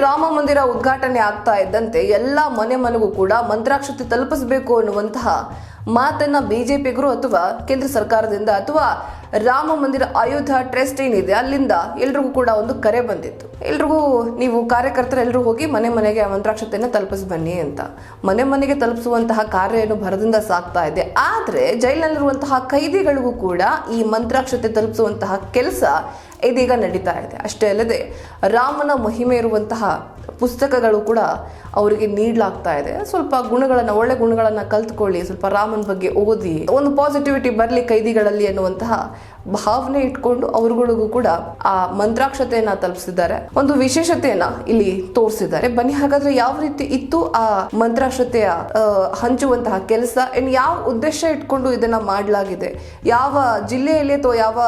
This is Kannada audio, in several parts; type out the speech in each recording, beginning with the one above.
ರಾಮ ಮಂದಿರ ಉದ್ಘಾಟನೆ ಆಗ್ತಾ ಇದ್ದಂತೆ ಎಲ್ಲ ಮನೆ ಮನೆಗೂ ಕೂಡ ಮಂತ್ರಾಕ್ಷತೆ ತಲುಪಿಸಬೇಕು ಅನ್ನುವಂತಹ ಮಾತನ್ನ ಬಿಜೆಪಿಗರು ಅಥವಾ ಕೇಂದ್ರ ಸರ್ಕಾರದಿಂದ ಅಥವಾ ರಾಮ ಮಂದಿರ ಅಯೋಧ್ಯ ಟ್ರಸ್ಟ್ ಏನಿದೆ, ಅಲ್ಲಿಂದ ಎಲ್ರಿಗೂ ಕೂಡ ಒಂದು ಕರೆ ಬಂದಿತ್ತು. ಎಲ್ರಿಗೂ, ನೀವು ಕಾರ್ಯಕರ್ತರು ಎಲ್ಲರೂ ಹೋಗಿ ಮನೆ ಮನೆಗೆ ಮಂತ್ರಾಕ್ಷತೆಯನ್ನು ತಲುಪಿಸಿ ಬನ್ನಿ ಅಂತ. ಮನೆ ಮನೆಗೆ ತಲುಪಿಸುವಂತಹ ಕಾರ್ಯ ಏನು ಭರದಿಂದ ಸಾಕ್ತಾ ಇದೆ. ಆದರೆ ಜೈಲಿನಲ್ಲಿರುವಂತಹ ಕೈದಿಗಳಿಗೂ ಕೂಡ ಈ ಮಂತ್ರಾಕ್ಷತೆ ತಲುಪಿಸುವಂತಹ ಕೆಲಸ ಇದೀಗ ನಡೀತಾ ಇದೆ. ಅಷ್ಟೇ ಅಲ್ಲದೆ, ರಾಮನ ಮಹಿಮೆ ಇರುವಂತಹ ಪುಸ್ತಕಗಳು ಕೂಡ ಅವರಿಗೆ ನೀಡಲಾಗ್ತಾ ಇದೆ. ಸ್ವಲ್ಪ ಗುಣಗಳನ್ನ, ಒಳ್ಳೆ ಗುಣಗಳನ್ನ ಕಲ್ತ್ಕೊಳ್ಳಿ. ಸ್ವಲ್ಪ ರಾಮನ ಬಗ್ಗೆ ಓದಿ, ಒಂದು ಪಾಸಿಟಿವಿಟಿ ಬರಲಿ ಕೈದಿಗಳಲ್ಲಿ ಅನ್ನುವಂತಹ ಭಾವನೆ ಇಟ್ಕೊಂಡು ಅವರುಗಳಿಗೂ ಕೂಡ ಆ ಮಂತ್ರಾಕ್ಷತೆಯನ್ನ ತಲುಪಿಸಿದ್ದಾರೆ. ಒಂದು ವಿಶೇಷತೆಯನ್ನ ಇಲ್ಲಿ ತೋರಿಸಿದ್ದಾರೆ. ಬನ್ನಿ, ಹಾಗಾದ್ರೆ ಯಾವ ರೀತಿ ಇತ್ತು ಆ ಮಂತ್ರಾಕ್ಷತೆಯ ಹಂಚುವಂತಹ ಕೆಲಸ? ಅಂಡ್ ಯಾವ ಉದ್ದೇಶ ಇಟ್ಕೊಂಡು ಇದನ್ನ ಮಾಡಲಾಗಿದೆ? ಯಾವ ಜಿಲ್ಲೆಯಲ್ಲಿ ಅಥವಾ ಯಾವ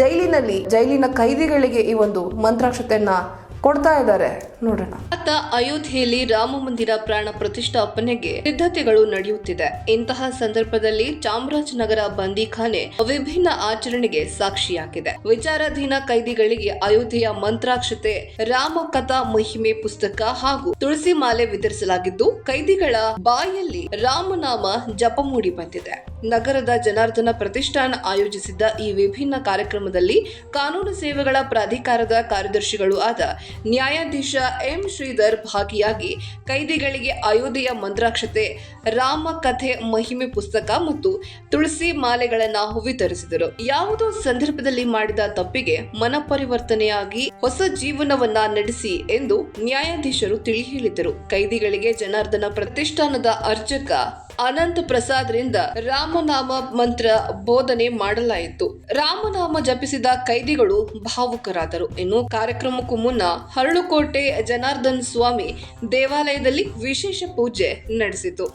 ಜೈಲಿನಲ್ಲಿ, ಜೈಲಿನ ಕೈದಿಗಳಿಗೆ ಈ ಒಂದು ಮಂತ್ರಾಕ್ಷತೆಯನ್ನ ಕೊಡ್ತಾ ಇದ್ದಾರೆ. ನೋಡೋಣ. ಅತ್ತ ಅಯೋಧ್ಯೆಯಲ್ಲಿ ರಾಮ ಮಂದಿರ ಪ್ರಾಣ ಪ್ರತಿಷ್ಠಾಪನೆಗೆ ಸಿದ್ಧತೆಗಳು ನಡೆಯುತ್ತಿದೆ. ಇಂತಹ ಸಂದರ್ಭದಲ್ಲಿ ಚಾಮರಾಜನಗರ ಬಂದಿಖಾನೆ ವಿಭಿನ್ನ ಆಚರಣೆಗೆ ಸಾಕ್ಷಿಯಾಗಿದೆ. ವಿಚಾರಾಧೀನ ಕೈದಿಗಳಿಗೆ ಅಯೋಧ್ಯೆಯ ಮಂತ್ರಾಕ್ಷತೆ, ರಾಮ ಕಥಾ ಮಹಿಮೆ ಪುಸ್ತಕ ಹಾಗೂ ತುಳಸಿ ಮಾಲೆ ವಿತರಿಸಲಾಗಿದ್ದು, ಕೈದಿಗಳ ಬಾಯಲ್ಲಿ ರಾಮನಾಮ ಜಪ ಮೂಡಿ ಬಂದಿದೆ. ನಗರದ ಜನಾರ್ದನ ಪ್ರತಿಷ್ಠಾನ ಆಯೋಜಿಸಿದ್ದ ಈ ವಿಭಿನ್ನ ಕಾರ್ಯಕ್ರಮದಲ್ಲಿ ಕಾನೂನು ಸೇವೆಗಳ ಪ್ರಾಧಿಕಾರದ ಕಾರ್ಯದರ್ಶಿಗಳು ಆದ ನ್ಯಾಯಾಧೀಶ ಎಂ ಶ್ರೀಧರ್ ಭಾಗಿಯಾಗಿ ಕೈದಿಗಳಿಗೆ ಅಯೋಧ್ಯೆಯ ಮಂತ್ರಾಕ್ಷತೆ ರಾಮ ಕಥೆ ಮಹಿಮೆ ಪುಸ್ತಕ ಮತ್ತು ತುಳಸಿ ಮಾಲೆಗಳನ್ನ ವಿತರಿಸಿದರು ಯಾವುದೋ ಸಂದರ್ಭದಲ್ಲಿ ಮಾಡಿದ ತಪ್ಪಿಗೆ ಮನಪರಿವರ್ತನೆಯಾಗಿ ಹೊಸ ಜೀವನವನ್ನ ನಡೆಸಿ ಎಂದು ನ್ಯಾಯಾಧೀಶರು ತಿಳಿ ಹೇಳಿದರು. ಕೈದಿಗಳಿಗೆ ಜನಾರ್ದನ ಪ್ರತಿಷ್ಠಾನದ ಅರ್ಚಕ ಅನಂತ ಪ್ರಸಾದ್ರಿಂದ ರಾಮನಾಮ ಮಂತ್ರ ಬೋಧನೆ ಮಾಡಲಾಯಿತು. ರಾಮನಾಮ ಜಪಿಸಿದ ಕೈದಿಗಳು ಭಾವುಕರಾದರು. ಇನ್ನು ಕಾರ್ಯಕ್ರಮಕ್ಕೂ ಮುನ್ನ ಹರಳುಕೋಟೆ ಜನಾರ್ದನ್ ಸ್ವಾಮಿ ದೇವಾಲಯದಲ್ಲಿ ವಿಶೇಷ ಪೂಜೆ ನಡೆಸಿತು.